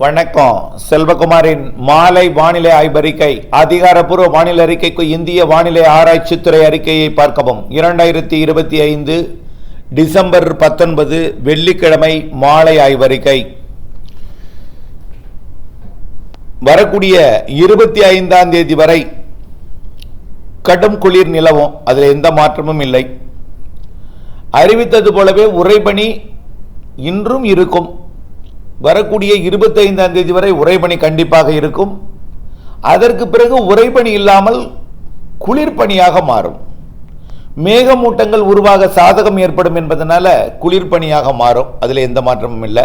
வணக்கம். செல்வகுமாரின் மாலை வானிலை ஆய்வறிக்கை அதிகாரப்பூர்வ வானிலை அறிக்கைக்கு இந்திய வானிலை ஆராய்ச்சித்துறை அறிக்கையை பார்க்கவும். இரண்டாயிரத்தி இருபத்தி ஐந்து டிசம்பர் பத்தொன்பது வெள்ளிக்கிழமை மாலை ஆய்வறிக்கை. வரக்கூடிய இருபத்தி ஐந்தாம் தேதி வரை கடும் குளிர் நிலவும். அதில் எந்த மாற்றமும் இல்லை. அறிவித்தது போலவே உறைபனி இன்றும் இருக்கும். வரக்கூடிய இருபத்தைந்தாம் தேதி வரை உறைபனி கண்டிப்பாக இருக்கும். அதற்கு பிறகு உறைபனி இல்லாமல் குளிர்பனியாக மாறும். மேகமூட்டங்கள் உருவாக சாதகம் ஏற்படும் என்பதனால குளிர்பனியாக மாறும். அதில் எந்த மாற்றமும் இல்லை.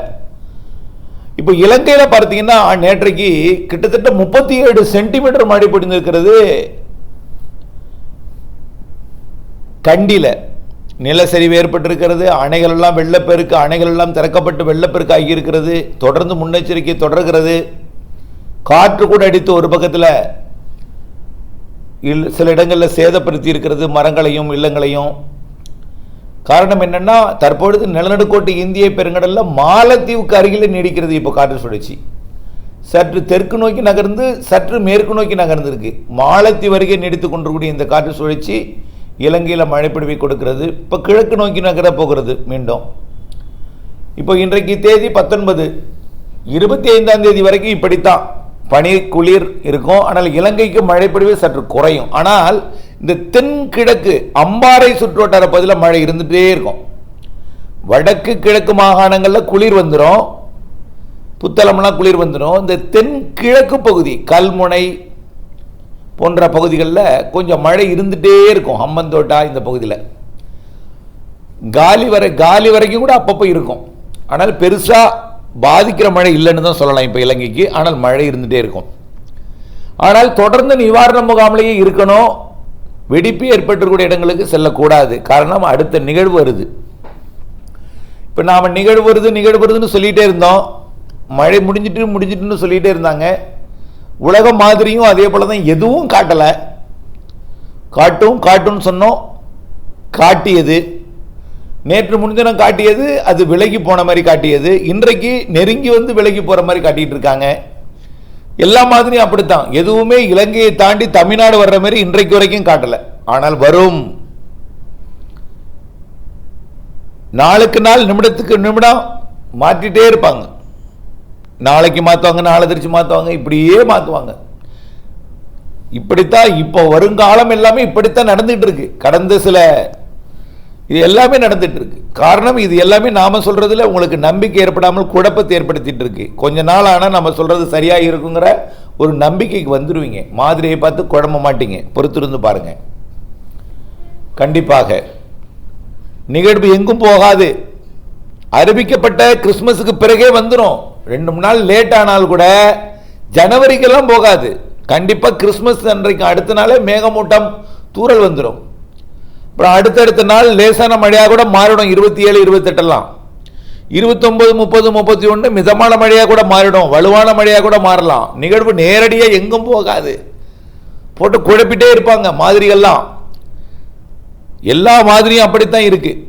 இப்போ இலங்கையில் பார்த்தீங்கன்னா நேற்றைக்கு கிட்டத்தட்ட முப்பத்தி ஏழு சென்டிமீட்டர் மழை பொடிந்திருக்கிறது கண்டியில். நிலச்சரிவு ஏற்பட்டிருக்கிறது அணைகள் எல்லாம் வெள்ளப்பெருக்கு அணைகள் எல்லாம் திறக்கப்பட்டு வெள்ளப்பெருக்கு ஆகியிருக்கிறது தொடர்ந்து முன்னெச்சரிக்கை தொடர்கிறது. காற்று கூட அடித்து ஒரு பக்கத்தில் இல் சில இடங்களில் சேதப்படுத்தி இருக்கிறது மரங்களையும் இல்லங்களையும். காரணம் என்னன்னா தற்பொழுது நிலநடுக்கோட்டு இந்திய பெருங்கடலில் மாலத்தீவுக்கு அருகில் நீடிக்கிறது இப்போ காற்று சுழற்சி. சற்று தெற்கு நோக்கி நகர்ந்து சற்று மேற்கு நோக்கி நகர்ந்திருக்கு. மாலத்தீவு அருகே நீடித்து கொண்டிருக்கூடிய இந்த காற்று சுழற்சி இலங்கையில் மழைப்பிடிவை கொடுக்கிறது. இப்போ கிழக்கு நோக்கி நகர போகிறது மீண்டும். இப்போ இன்றைக்கு தேதி பத்தொன்பது. இருபத்தி ஐந்தாம் தேதி வரைக்கும் இப்படித்தான். பனி குளிர் இருக்கும். ஆனால் இலங்கைக்கு மழைப்பொழிவு சற்று குறையும். ஆனால் இந்த தென்கிழக்கு அம்பாறை சுற்றுவட்டார பகுதியில் மழை இருந்துகிட்டே இருக்கும். வடக்கு கிழக்கு மாகாணங்களில் குளிர் வந்துடும் புத்தளம்லாம் குளிர் வந்துடும் இந்த தென்கிழக்கு பகுதி கல்முனை போன்ற பகுதிகளில் கொஞ்சம் மழை இருந்துகிட்டே இருக்கும் ஹம்மந்தோட்டா இந்த பகுதியில். காலி வரை காலி வரைக்கும் கூட அப்பப்போ இருக்கும். ஆனால் பெருசாக பாதிக்கிற மழை இல்லைன்னு தான் சொல்லலாம் இப்போ இலங்கைக்கு. ஆனால் மழை இருந்துகிட்டே இருக்கும். ஆனால் தொடர்ந்து நிவாரண முகாமிலேயே இருக்கணும். வெடிப்பு ஏற்பட்டிருக்கூடிய இடங்களுக்கு செல்லக்கூடாது. காரணம் அடுத்த நிகழ்வு வருது. இப்போ நாம் நிகழ்வு வருது நிகழ்வு வருதுன்னு சொல்லிகிட்டே இருந்தோம். மழை முடிஞ்சிட்டு முடிஞ்சிட்டுன்னு சொல்லிகிட்டே இருந்தாங்க. உலக மாதிரியும் அதே போல தான் எதுவும் காட்டலை. காட்டும் காட்டும்னு சொன்னோம். காட்டியது. நேற்று முன்தினம் காட்டியது அது விலகி போன மாதிரி காட்டியது. இன்றைக்கு நெருங்கி வந்து விலகி போகிற மாதிரி காட்டிகிட்டு இருக்காங்க. எல்லா மாதிரியும் அப்படித்தான். எதுவுமே இலங்கையை தாண்டி தமிழ்நாடு வர்ற மாதிரி இன்றைக்கு வரைக்கும் காட்டலை. ஆனால் வரும். நாளுக்கு நாள் நிமிடத்துக்கு நிமிடம் மாற்றிட்டே இருப்பாங்க. நாளைக்கு மாற்றுவாங்க நாளை திருச்சி மாற்றுவாங்க இப்படியே மாற்றுவாங்க இப்படித்தான் இப்போ வருங்காலம் எல்லாமே இப்படித்தான் நடந்துட்டு இருக்கு கடந்த சில இது எல்லாமே நடந்துட்டு இருக்கு காரணம் இது எல்லாமே நாம சொல்றதுல உங்களுக்கு நம்பிக்கை ஏற்படாமல் குழப்பத்தை ஏற்படுத்திட்டு இருக்கு கொஞ்ச நாள் ஆனால் நம்ம சொல்றது சரியா இருக்குங்கிற ஒரு நம்பிக்கைக்கு வந்துடுவீங்க மாதிரியை பார்த்து குழம்ப மாட்டீங்க. பொறுத்திருந்து பாருங்க. கண்டிப்பாக நிகழ்வு எங்கும் போகாது. அறிவிக்கப்பட்ட கிறிஸ்மஸுக்கு பிறகே வந்துடும் ரெண்டு மூணு நாள் லேட் ஆனால் கூட ஜனவரிக்கெல்லாம் போகாது. கண்டிப்பாக கிறிஸ்மஸ் அன்றைக்கு அடுத்த நாளே மேகமூட்டம் தூறல் வந்துடும் அப்புறம் அடுத்தடுத்த நாள் லேசான மழையாக கூட மாறிடும். இருபத்தி ஏழு இருபத்தெட்டெல்லாம். இருபத்தொம்பது முப்பது முப்பத்தி ஒன்று மிதமான மழையாக கூட மாறிடும். வலுவான மழையாக கூட மாறலாம். நிகழ்வு நேரடியாக எங்கும் போகாது. போட்டு குழப்பிட்டே இருப்பாங்க மாதிரிகள்லாம். எல்லா மாதிரியும் அப்படித்தான் இருக்குது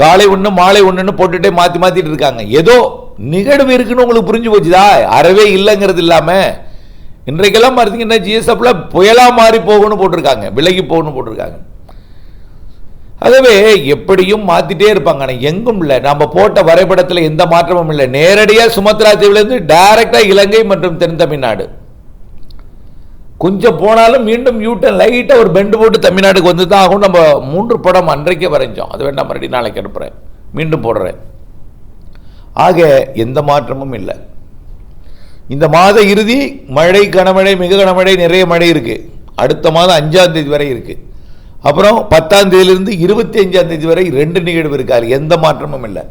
காலை ஒன்று மாலை ஒன்றுன்னு போட்டுகிட்டே மாற்றி மாற்றிட்டு இருக்காங்க. ஏதோ நிகழ்வு இருக்குன்னு உங்களுக்கு புரிஞ்சு போச்சுதா? அறவே இல்லைங்கிறது இல்லாமல் இன்றைக்கெல்லாம் பார்த்தீங்கன்னா ஜிஎஸ்எஃப்ல புயலா மாறி போகணும்னு போட்டிருக்காங்க. விலகி போகணும்னு போட்டிருக்காங்க. ஆகவே எப்படியும் மாத்திட்டே இருப்பாங்க. ஆனால் எங்கும் இல்லை. நம்ம போட்ட வரைபடத்தில் எந்த மாற்றமும் இல்லை. நேரடியாக சுமத்ரா தீவிலேருந்து டைரக்டாக இலங்கை மற்றும் தென் தமிழ்நாடு. கொஞ்சம் போனாலும் மீண்டும் யூட்டன் லைட்டாக ஒரு பெண்டு போட்டு தமிழ்நாடுக்கு வந்து தான் ஆகும். நம்ம மூன்று படம் அன்றைக்கே வரைஞ்சோம். அது வேண்டாம் மறுபடியும் நாளைக்கு அனுப்புகிறேன் மீண்டும் போடுறேன். ஆக எந்த மாற்றமும் இல்லை. இந்த மாத இறுதி மழை கனமழை மிக கனமழை நிறைய மழை இருக்குது அடுத்த மாதம் அஞ்சாம் தேதி வரை இருக்குது அப்புறம் பத்தாம் தேதியிலிருந்து இருபத்தி அஞ்சாம் தேதி வரை ரெண்டு நிகழ்வு இருக்காது எந்த மாற்றமும் இல்லை.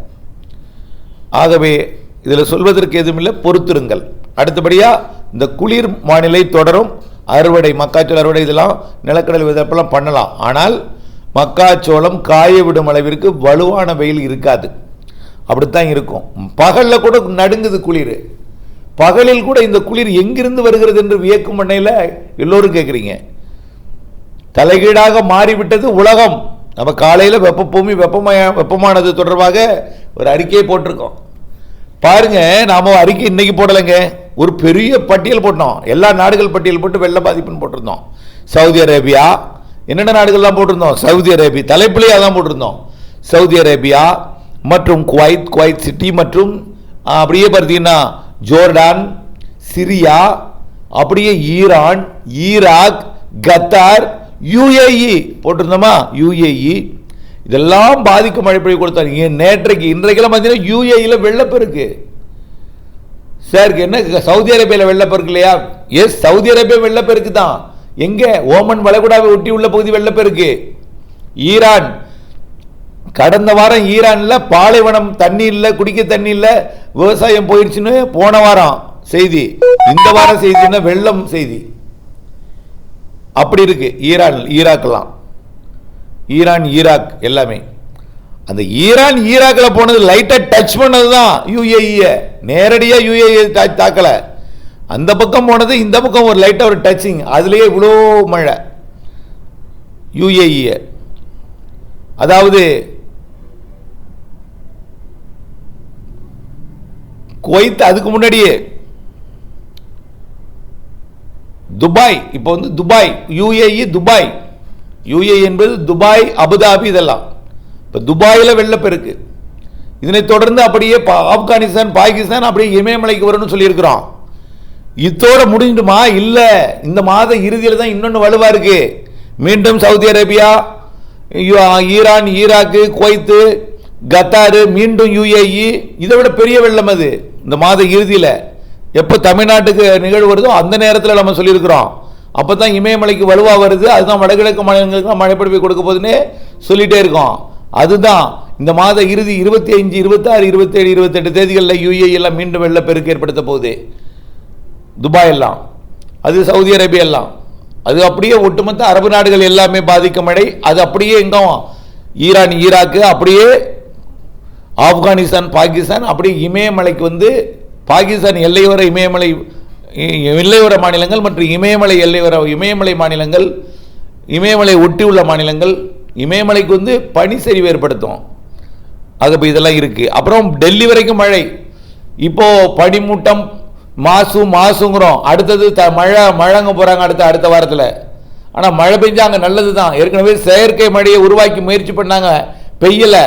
ஆகவே இதில் சொல்வதற்கு எதுவும் இல்லை. பொறுத்திருங்கள். அடுத்தபடியாக இந்த குளிர் வானிலை தொடரும். அறுவடை மக்காச்சோள அறுவடை இதெல்லாம் நிலக்கடல் விதப்பெல்லாம் பண்ணலாம். ஆனால் மக்காச்சோளம் காய விடும் அளவிற்கு வலுவான வெயில் இருக்காது. அப்படித்தான் இருக்கும். பகலில் கூட நடுங்குது குளிர். பகலில் கூட இந்த குளிர் எங்கிருந்து வருகிறது என்று வியக்கும் பண்ணையில் எல்லோரும் கேட்குறீங்க தலைகீழாக மாறிவிட்டது உலகம். நம்ம காலையில் வெப்ப பூமி வெப்பமய வெப்பமானது தொடர்பாக ஒரு அறிக்கையை போட்டிருக்கோம். பாருங்க நாம் அறிக்கை இன்னைக்கு போடலைங்க. ஒரு பெரிய பட்டியல் போட்டோம். எல்லா நாடுகள் பட்டியல் போட்டு வெள்ள பாதிப்புன்னு போட்டிருந்தோம். சவுதி அரேபியா என்னென்ன நாடுகள்லாம் போட்டிருந்தோம்? சவுதி அரேபியா தலைப்பிலேயே அதான் போட்டிருந்தோம். சவுதி அரேபியா மற்றும் குவைத் குவைத் சிட்டி மற்றும் அப்படியே பார்த்தீங்கன்னா ஜோர்டான் சிரியா அப்படியே ஈரான் ஈராக் கத்தார் யுஏஇ போட்டிருந்தோமா? யுஏஇ. இதெல்லாம் பாதிக்கும் மழை பொழிவு கொடுத்தாங்க நேற்றைக்கு இன்றைக்கெல்லாம் பார்த்தீங்கன்னா யுஏஇல வெள்ளப்பெருக்கு. சார் என்ன சவுதி அரேபியாவில் வெள்ளப்பெருக்கு இல்லையா? எஸ் சவுதி அரேபியா வெள்ளப்பெருக்கு தான் எங்கே? ஓமன் வளைகுடாவை ஒட்டி உள்ள பகுதி வெள்ளப்பெருக்கு. ஈரான். கடந்த வாரம் ஈரானில் பாலைவனம் தண்ணி இல்லை குடிக்க தண்ணி இல்லை விவசாயம் போயிடுச்சுன்னு போன வாரம் செய்தி. இந்த வாரம் செய்தின்னா வெள்ளம் செய்தி. அப்படி இருக்கு. ஈரான் ஈராக்லாம் ஈரான் ஈராக் எல்லாமே. அந்த ஈரான் ஈராக்கில் போனது லைட்டாக டச் பண்ணது தான் யூஏஇயை. நேரடியாக யூஏஇ தாக்கல. அந்த பக்கம் போனது இந்த பக்கம் ஒரு லைட்டாக ஒரு டச்சிங். அதுலேயே இவ்வளோ மழை. யூஏஇயை. அதாவது குவைத் அதுக்கு முன்னாடியே. துபாய் இப்போ வந்து துபாய் யுஏஇ துபாய். யூஏ என்பது துபாய் அபுதாபி இதெல்லாம். இப்போ துபாயில் வெள்ளப்பெருக்கு. இதனைத் தொடர்ந்து அப்படியே பா- ஆப்கானிஸ்தான் பாகிஸ்தான் அப்படியே இமயமலைக்கு வரும்னு சொல்லியிருக்கிறோம். இத்தோட முடிஞ்சுமா இல்லை. இந்த மாத இறுதியில் தான் இன்னொன்று வலுவாக இருக்கு. மீண்டும் Saudi Arabia Iran Iraq Kuwait Qatar மீண்டும் யுஏஇ. இதை விட பெரிய வெள்ளம் அது. இந்த மாத இறுதியில் எப்போ தமிழ்நாட்டுக்கு நிகழ்வு வருதோ அந்த நேரத்தில் நம்ம சொல்லியிருக்கிறோம். அப்போ தான் இமயமலைக்கு வலுவாக வருது அதுதான் வடகிழக்கு மாநிலங்களுக்கு மழைப்பொழிவை கொடுக்க போகுதுன்னு சொல்லிகிட்டே இருக்கோம். அதுதான் இந்த மாத இறுதி இருபத்தி அஞ்சு இருபத்தாறு இருபத்தேழு இருபத்தெட்டு தேதிகளில் யூஏ எல்லாம் மீண்டும் வெள்ளப்பெருக்கு ஏற்படுத்த போகுது. துபாய் எல்லாம் அது சவுதி அரேபியா எல்லாம் அது அப்படியே ஒட்டுமொத்த அரபு நாடுகள் எல்லாமே பாதிக்கும் மழை. அது அப்படியே எங்கும் ஈரான் ஈராக்கு அப்படியே ஆப்கானிஸ்தான் பாகிஸ்தான் அப்படியே இமயமலைக்கு வந்து பாகிஸ்தான் எல்லையோர இமயமலை எல்லையோர மாநிலங்கள் மற்றும் இமயமலை எல்லையோர இமயமலை மாநிலங்கள் இமயமலை ஒட்டி உள்ள மாநிலங்கள் இமயமலைக்கு வந்து பனி சரிவு ஏற்படுத்தும். அது இப்போ இதெல்லாம் இருக்குது அப்புறம் டெல்லி வரைக்கும் மழை. இப்போது பனிமூட்டம் மாசு மாசுங்கிறோம். அடுத்தது த மழை மழைங்க போகிறாங்க அடுத்த அடுத்த வாரத்தில். ஆனால் மழை பெஞ்சா அங்கே நல்லது தான் ஏற்கனவே செயற்கை மழையை உருவாக்கி முயற்சி பண்ணாங்க. பெய்யலை.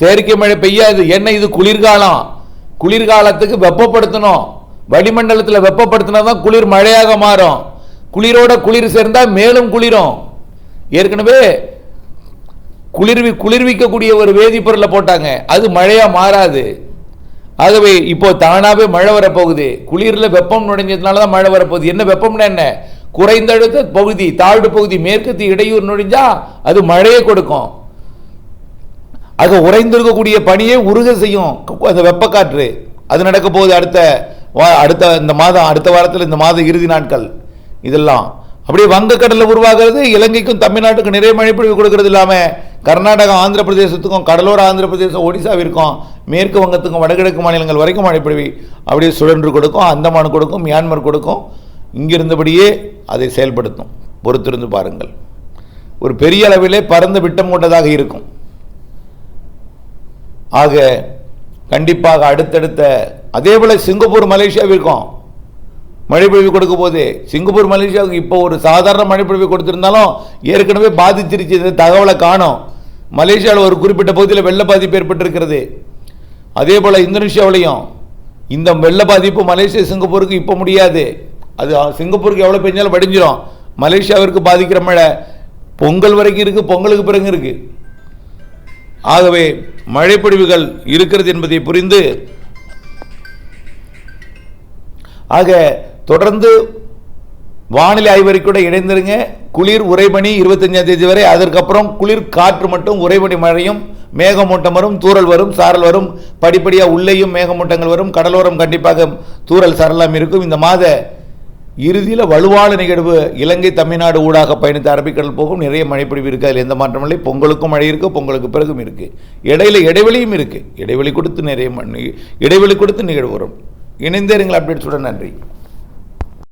செயற்கை மழை பெய்யாது. என்ன இது? குளிர்காலம். குளிர்காலத்துக்கு வெப்பப்படுத்தணும். வளிமண்டலத்தில் வெப்பப்படுத்தினா தான் குளிர் மழையாக மாறும். குளிரோட குளிர் சேர்ந்தால் மேலும் குளிரும். ஏற்கனவே குளிர்வி குளிர்விக்கக்கூடிய ஒரு வேதிப்பொருளை போட்டாங்க. அது மழையாக மாறாது. ஆகவே இப்போ தானாகவே மழை வரப்போகுது. குளிரில் வெப்பம் நுழைஞ்சதுனால தான் மழை வரப்போகுது. என்ன வெப்பம்னா என்ன? குறைந்தழுத்த பகுதி தாழ்வு பகுதி மேற்கத்தி இடையூறு நுழைஞ்சா அது மழையை கொடுக்கும். ஆக உறைந்திருக்கக்கூடிய பனியை உருக செய்யும் அந்த வெப்பக்காற்று. அது நடக்க போகுது அடுத்த வா- அடுத்த இந்த மாதம் அடுத்த வாரத்தில் இந்த மாத இறுதி நாட்கள் இதெல்லாம். அப்படியே வங்கக்கடலில் உருவாகிறது இலங்கைக்கும் தமிழ்நாட்டுக்கும் நிறைய மழைப்பொழிவு கொடுக்கறது இல்லாமல் கர்நாடகா ஆந்திர பிரதேசத்துக்கும் கடலோர ஆந்திர பிரதேசம் ஒடிசாவிற்கும் மேற்கு வங்கத்துக்கும் வடகிழக்கு மாநிலங்கள் வரைக்கும் மழைப்பொழிவு அப்படியே சுழன்று கொடுக்கும் அந்தமான் கொடுக்கும் மியான்மர் கொடுக்கும். இங்கிருந்தபடியே அதை செயல்படுத்தும். பொறுத்திருந்து பாருங்கள். ஒரு பெரிய அளவிலே பரந்து விட்டம் கொண்டதாக இருக்கும். ஆக கண்டிப்பாக அடுத்தடுத்த அதே போல் சிங்கப்பூர் மலேசியாவிற்கும் மழைப்பொழிவு கொடுக்க போது சிங்கப்பூர் மலேசியாவுக்கு இப்போ ஒரு சாதாரண மழைப்பொழிவு கொடுத்துருந்தாலும் ஏற்கனவே பாதிச்சிருச்சு. இந்த தகவலை காணோம். மலேசியாவில் ஒரு குறிப்பிட்ட பகுதியில் வெள்ள பாதிப்பு ஏற்பட்டிருக்கிறது. அதே போல் இந்தோனேஷியாவிலையும் இந்த வெள்ள பாதிப்பு மலேசியா சிங்கப்பூருக்கு இப்போ முடியாது. அது சிங்கப்பூருக்கு எவ்வளோ பெஞ்சாலும் வடிஞ்சிடும் மலேசியாவிற்கு பாதிக்கிற மழை பொங்கல் வரைக்கும் இருக்குது பொங்கலுக்கு பிறகு இருக்குது ஆகவே மழைப்பொழிவுகள் இருக்கிறது என்பதை புரிந்து ஆக தொடர்ந்து வானிலை ஆய்வறிக்கூட இணைந்திருங்க. குளிர் உறைபனி இருபத்தஞ்சாம் தேதி வரை அதற்கப்புறம் குளிர் காற்று மட்டும் உறைபனி மழையும் மேகமூட்டம் வரும் தூறல் வரும் சாரல் வரும் படிப்படியாக உள்ளேயும் மேகமூட்டங்கள் வரும் கடலோரம் கண்டிப்பாக தூறல் சாரலாம் இருக்கும். இந்த மாத இறுதியில் வலுவான நிகழ்வு. இலங்கை தமிழ்நாடு ஊடாக பயணித்த அரபிக்கடல் போகும். நிறைய மழைப்பொழிவு இருக்குது அதில் எந்த மாற்றம் இல்லை. பொங்கலுக்கும் மழை இருக்குது பொங்கலுக்கு பிறகும் இருக்குது இடையில இடைவெளியும் இருக்குது இடைவெளி கொடுத்து நிறைய இடைவெளி கொடுத்து நிகழ்வு வரும். இணைந்தேருங்கள் அப்டேட்ஸுடன் நன்றி.